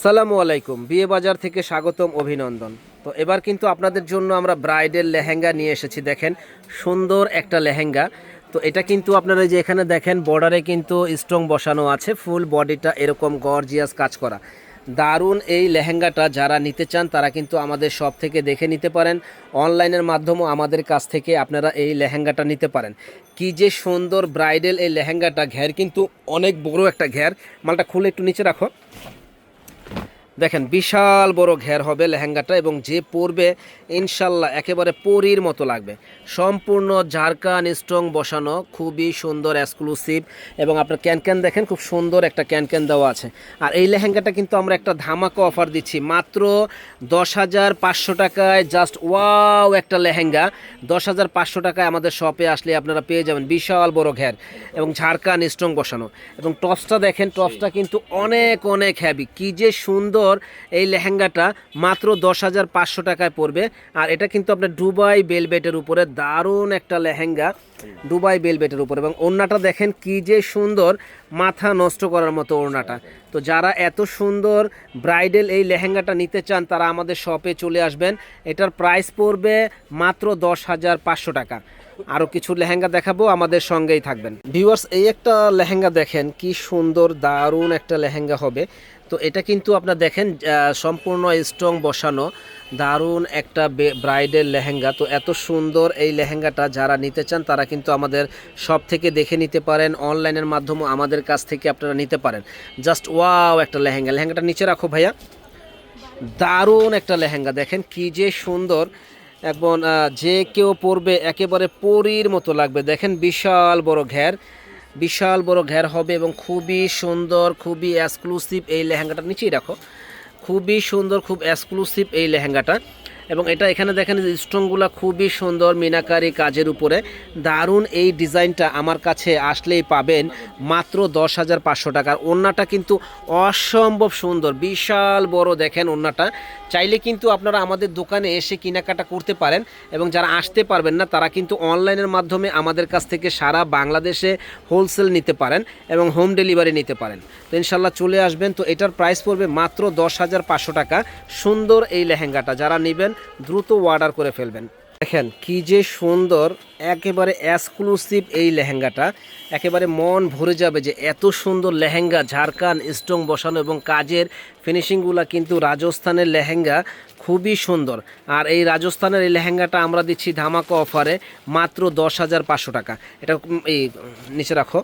আসসালামু আলাইকুম। বিয়ে বাজার থেকে স্বাগতম, অভিনন্দন। তো এবার কিন্তু আপনাদের জন্য আমরা ব্রাইডের লেহেঙ্গা নিয়ে এসেছি। দেখেন, সুন্দর একটা লেহেঙ্গা। তো এটা কিন্তু আপনারা যে এখানে দেখেন বর্ডারে কিন্তু স্ট্রং বসানো আছে। ফুল বডিটা এরকম গর্জিয়াস কাজ করা। দারুণ এই লেহেঙ্গাটা যারা নিতে চান, তারা কিন্তু আমাদের সব থেকে দেখে নিতে পারেন। অনলাইনের মাধ্যমেও আমাদের কাছ থেকে আপনারা এই লেহেঙ্গাটা নিতে পারেন। কি যে সুন্দর ব্রাইডেল এই লেহেঙ্গাটা, ঘের কিন্তু অনেক বড় একটা ঘের। মালটা খুলে একটু নিচে রাখো। দেখেন বিশাল বড় ঘের হবে লেহেঙ্গাটা এবং যে পরবে ইনশাল্লাহ একেবারে পরীর মতো লাগবে। সম্পূর্ণ ঝাড়কান স্ট্রং বসানো খুবই সুন্দর এক্সক্লুসিভ এবং আপনার ক্যান ক্যান দেখেন খুব সুন্দর একটা ক্যান ক্যান দেওয়া আছে। আর এই লেহেঙ্গাটা কিন্তু আমরা একটা ধামাকা অফার দিচ্ছি মাত্র দশ হাজার পাঁচশো টাকায় জাস্ট ওয়াও একটা লেহেঙ্গা। দশ হাজার পাঁচশো টাকায় আমাদের শপে আসলে আপনারা পেয়ে যাবেন বিশাল বড় ঘের এবং ঝাড়কান স্ট্রং বসানো। এবং টপসটা দেখেন টপসটা কিন্তু অনেক অনেক হ্যাভি কি যে সুন্দর এই লেহেঙ্গাটা মাত্র দশ হাজার পাঁচশো টাকায় পড়বে। আর এটা কিন্তু আপনার ডুবাই বেলবেটের উপরে দারুণ একটা লেহেঙ্গা ডুবাই বেলবেটের উপরে। এবং ওড়নাটা দেখেন কি যে সুন্দর, মাথা নষ্ট করার মতো ওড়নাটা। তো যারা এত সুন্দর ব্রাইডাল এই লেহেঙ্গাটা নিতে চান, তারা আমাদের শপে চলে আসবেন। এটার প্রাইস পড়বে মাত্র দশ হাজার পাঁচশো টাকা। আরও কিছু লেহেঙ্গা দেখাবো, আমাদের সঙ্গেই থাকবেন। ভিউয়ার্স, এই একটা লেহেঙ্গা দেখেন কি সুন্দর, দারুণ একটা লেহেঙ্গা হবে। তো এটা কিন্তু আপনার দেখেন সম্পূর্ণ স্ট্রং বসানো, দারুণ একটা ব্রাইডের লেহেঙ্গা। তো এত সুন্দর এই লেহেঙ্গাটা যারা নিতে চান, তারা কিন্তু আমাদের সব থেকে দেখে নিতে পারেন অনলাইনের মাধ্যমে আমাদের কাছ থেকে আপনারা নিতে পারেন। জাস্ট ওয়াও একটা লেহেঙ্গা। লেহেঙ্গাটা নিচে রাখো ভাইয়া। দারুণ একটা লেহেঙ্গা, দেখেন কি যে সুন্দর। এবং যে কেউ পরবে, একেবারে পরীর মতো লাগবে। দেখেন বিশাল বড় ঘের। বিশাল বড় ঘের হবে এবং খুবই সুন্দর, খুবই এক্সক্লুসিভ এই লেহেঙ্গাটা নিচেই রাখো। খুবই সুন্দর, খুব এক্সক্লুসিভ এই লেহেঙ্গাটা। এবং এটা এখানে দেখেন স্ট্রংগুলো খুবই সুন্দর মিনাকারি কাজের উপরে। দারুণ এই ডিজাইনটা আমার কাছে আসলেই পাবেন মাত্র দশ হাজার পাঁচশো টাকার। ওড়নাটা কিন্তু অসম্ভব সুন্দর, বিশাল বড় দেখেন ওড়নাটা। চাইলে কিন্তু আপনারা আমাদের দোকানে এসে কেনাকাটা করতে পারেন এবং যারা আসতে পারবেন না, তারা কিন্তু অনলাইনের মাধ্যমে আমাদের কাছ থেকে সারা বাংলাদেশে হোলসেল নিতে পারেন এবং হোম ডেলিভারি নিতে পারেন। তো ইনশাল্লাহ চলে আসবেন। তো এটার প্রাইস পড়বে মাত্র দশ হাজার পাঁচশো টাকা। সুন্দর এই লেহেঙ্গাটা, যারা নেবেন দ্রুত অর্ডার করে ফেলবেন। দেখেন কি যে সুন্দর, একেবারে এক্সক্লুসিভ এই লেহেঙ্গাটা। একেবারে মন ভরে যাবে যে এত সুন্দর লেহেঙ্গা, ঝাড়খান স্ট্রং বসানো এবং কাজের ফিনিশিংগুলো কিন্তু রাজস্থানের লেহেঙ্গা খুবই সুন্দর। আর এই রাজস্থানের এই লেহেঙ্গাটা আমরা দিচ্ছি ধামাকা অফারে মাত্র দশ হাজার পাঁচশো টাকা। এটা এই, নিচে রাখো।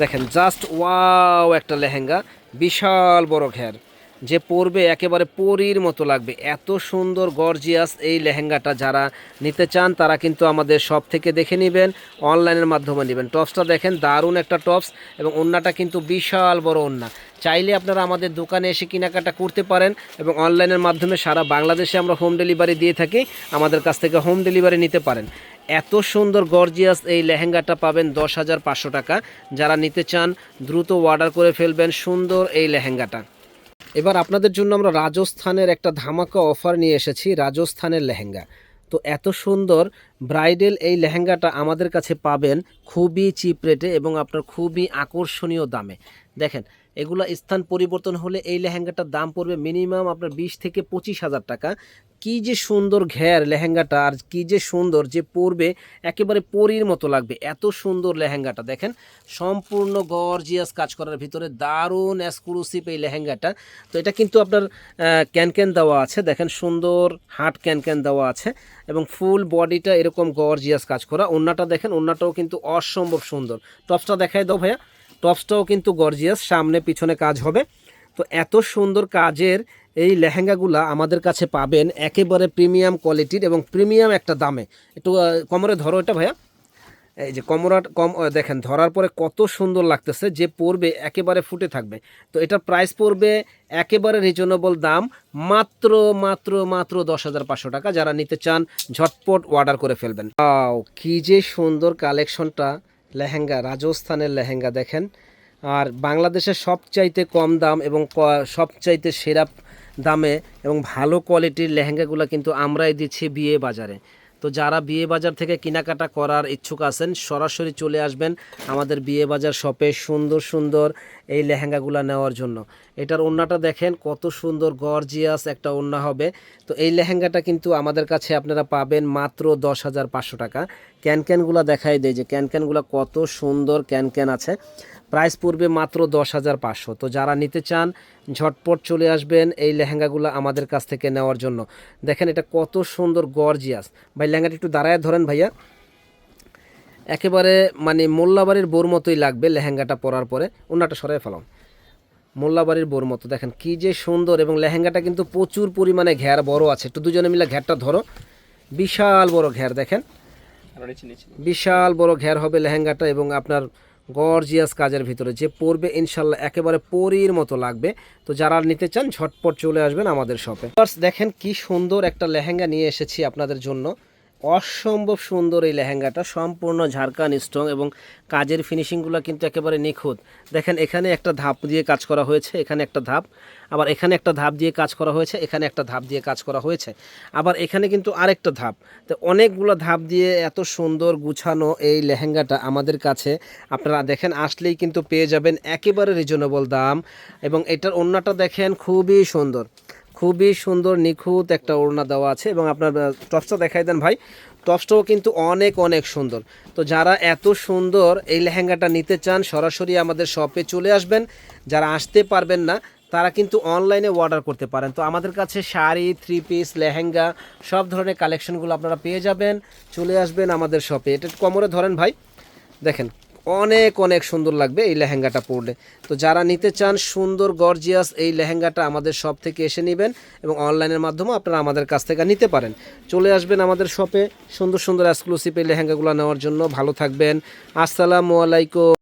দেখেন জাস্ট ওয়াও একটা লেহেঙ্গা, বিশাল বড় ঘের। যে পরবে একেবারে পরীর মতো লাগবে। এত সুন্দর গর্জিয়াস এই লেহেঙ্গাটা যারা নিতে চান, তারা কিন্তু আমাদের সব থেকে দেখে নেবেন অনলাইনের মাধ্যমে নেবেন। টপসটা দেখেন, দারুণ একটা টপস এবং ওন্নাটা কিন্তু বিশাল বড় ওন্না। চাইলে আপনারা আমাদের দোকানে এসে কেনাকাটা করতে পারেন এবং অনলাইনের মাধ্যমে সারা বাংলাদেশে আমরা হোম ডেলিভারি দিয়ে থাকি, আমাদের কাছ থেকে হোম ডেলিভারি নিতে পারেন। এত সুন্দর গর্জিয়াস এই লেহেঙ্গাটা পাবেন দশ হাজার পাঁচশো টাকা। যারা নিতে চান, দ্রুত অর্ডার করে ফেলবেন সুন্দর এই লেহেঙ্গাটা। এবার আপনাদের জন্য আমরা রাজস্থানের একটা ধামাকা অফার নিয়ে এসেছি, রাজস্থানের লেহেঙ্গা। তো এত সুন্দর ব্রাইডেল এই লেহেঙ্গাটা আমাদের কাছে পাবেন খুবই চিপ রেটে এবং আপনার খুবই আকর্ষণীয় দামে। দেখেন, এগুলো স্থান পরিবর্তন হলে এই লেহেঙ্গাটার দাম পড়বে মিনিমাম আপনার বিশ থেকে পঁচিশ হাজার টাকা। কি যে সুন্দর ঘের লেহেঙ্গাটা আর কি যে সুন্দর যে পরবে, একেবারে পরীর মতো লাগবে। এত সুন্দর লেহেঙ্গাটা, দেখেন, সম্পূর্ণ গর্জিয়াস কাজ করার ভিতরে দারুণ এক্সক্লুসিভ এই লেহেঙ্গাটা। তো এটা কিন্তু আপনার ক্যান ক্যান দেওয়া আছে, দেখেন, সুন্দর হাট ক্যান ক্যান দেওয়া আছে এবং ফুল বডিটা এরকম গর্জিয়াস কাজ করা। ওন্নাটা দেখেন, ওন্নাটাও কিন্তু অসম্ভব সুন্দর। টপসটা দেখাই দাও ভাইয়া। টপসটাও কিন্তু গর্জিয়াস সামনে পিছনে কাজ হবে। তো এত সুন্দর কাজের এই লেহেঙ্গাগুলা আমাদের কাছে পাবেন একেবারে প্রিমিয়াম কোয়ালিটির এবং প্রিমিয়াম একটা দামে। একটু কোমরে ধরো এটা ভাইয়া। এই যে কমরা কম দেখেন, ধরার পরে কত সুন্দর লাগতেছে যে পরবে একেবারে ফুটে থাকবে। তো এটার প্রাইস পড়বে একেবারে রিজনেবল দাম, মাত্র মাত্র মাত্র দশ হাজার পাঁচশো টাকা। যারা নিতে চান, ঝটপট অর্ডার করে ফেলবেন। কি যে সুন্দর কালেকশনটা লেহেঙ্গা, রাজস্থানের লেহেঙ্গা দেখেন। আর বাংলাদেশের সবচাইতে কম দাম এবং সবচাইতে সেরা দামে এবং ভালো কোয়ালিটির লেহেঙ্গাগুলো কিন্তু আমরাই দিচ্ছি বিয়ে বাজারে। তো যারা বিয়ে বাজার থেকে কেনাকাটা করার ইচ্ছুক আছেন, সরাসরি চলে আসবেন আমাদের বিয়ে বাজার শপে সুন্দর সুন্দর এই লেহেঙ্গাগুলো নেওয়ার জন্য। এটার ওড়নাটা দেখেন, কত সুন্দর গর্জিয়াস একটা ওড়না হবে। তো এই লেহেঙ্গাটা কিন্তু আমাদের কাছে আপনারা পাবেন মাত্র দশ হাজার পাঁচশো টাকা। ক্যানক্যানগুলো দেখাই দেয় যে ক্যানক্যানগুলো কত সুন্দর ক্যানক্যান আছে। প্রাইস পড়বে মাত্র দশ হাজার পাঁচশো। তো যারা নিতে চান ঝটপট চলে আসবেন এই লেহেঙ্গাগুলো আমাদের কাছ থেকে নেওয়ার জন্য। দেখেন এটা কত সুন্দর গর্জিয়াস। ভাই লেহেঙ্গাটা একটু দাঁড়ায় ধরেন ভাইয়া। একেবারে মানে মোল্লাবাড়ির বোর মতোই লাগবে লেহেঙ্গাটা পরার পরে। ওনাটা সরাই ফেলাম মোল্লাবাড়ির বোর মতো দেখেন কি যে সুন্দর। এবং লেহেঙ্গাটা কিন্তু প্রচুর পরিমাণে ঘের বড় আছে। একটু দুজনে মিলে ঘেরটা ধরো। বিশাল বড় ঘের দেখেন। বিশাল বড় ঘের হবে লেহেঙ্গাটা এবং আপনার গর্জিয়াস কাজের ভিতরে যে পরবে ইনশাল্লাহ একেবারে পরীর মতো লাগবে। তো যারা নিতে চান, ঝটপট চলে আসবেন আমাদের শপে। দেখেন কি সুন্দর একটা লেহেঙ্গা নিয়ে এসেছি আপনাদের জন্য। অসম্ভব সুন্দর এই লেহেঙ্গাটা, সম্পূর্ণ ঝাড়খান স্ট্রং এবং কাজের ফিনিশিংগুলো কিন্তু একেবারে নিখুঁত। দেখেন, এখানে একটা ধাপ দিয়ে কাজ করা হয়েছে, এখানে একটা ধাপ, আবার এখানে একটা ধাপ দিয়ে কাজ করা হয়েছে, এখানে একটা ধাপ দিয়ে কাজ করা হয়েছে। আবার এখানে কিন্তু আরেকটা ধাপ। তো অনেকগুলো ধাপ দিয়ে এত সুন্দর গুছানো এই লেহেঙ্গাটা আমাদের কাছে। আপনারা দেখেন, আসলেই কিন্তু পেয়ে যাবেন একেবারে রিজনেবল দাম এবং এটার অন্যটা দেখেন খুবই সুন্দর। খুবই সুন্দর, নিখুঁত একটা ওড়না দেওয়া আছে এবং আপনার টপসটা দেখাই দেন ভাই। টপসটাও কিন্তু অনেক অনেক সুন্দর। তো যারা এত সুন্দর এই লেহেঙ্গাটা নিতে চান, সরাসরি আমাদের শপে চলে আসবেন। যারা আসতে পারবেন না, তারা কিন্তু অনলাইনে অর্ডার করতে পারেন। তো আমাদের কাছে শাড়ি থ্রি পিস লেহেঙ্গা, সব ধরনের কালেকশনগুলো আপনারা পেয়ে যাবেন। চলে আসবেন আমাদের শপে এটা কোমরে ধরেন ভাই। দেখেন অনেক অনেক সুন্দর লাগবে এই লেহেঙ্গাটা পরলে। তো যারা নিতে চান সুন্দর গর্জিয়াস এই লেহেঙ্গাটা আমাদের শপ থেকে এসে নেবেন এবং অনলাইনের মাধ্যমে আপনারা আমাদের কাছ থেকে নিতে পারেন। চলে আসবেন আমাদের শপে সুন্দর সুন্দর এক্সক্লুসিভ এই লেহেঙ্গাগুলো নেওয়ার জন্য ভালো থাকবেন। আসসালামু আলাইকুম।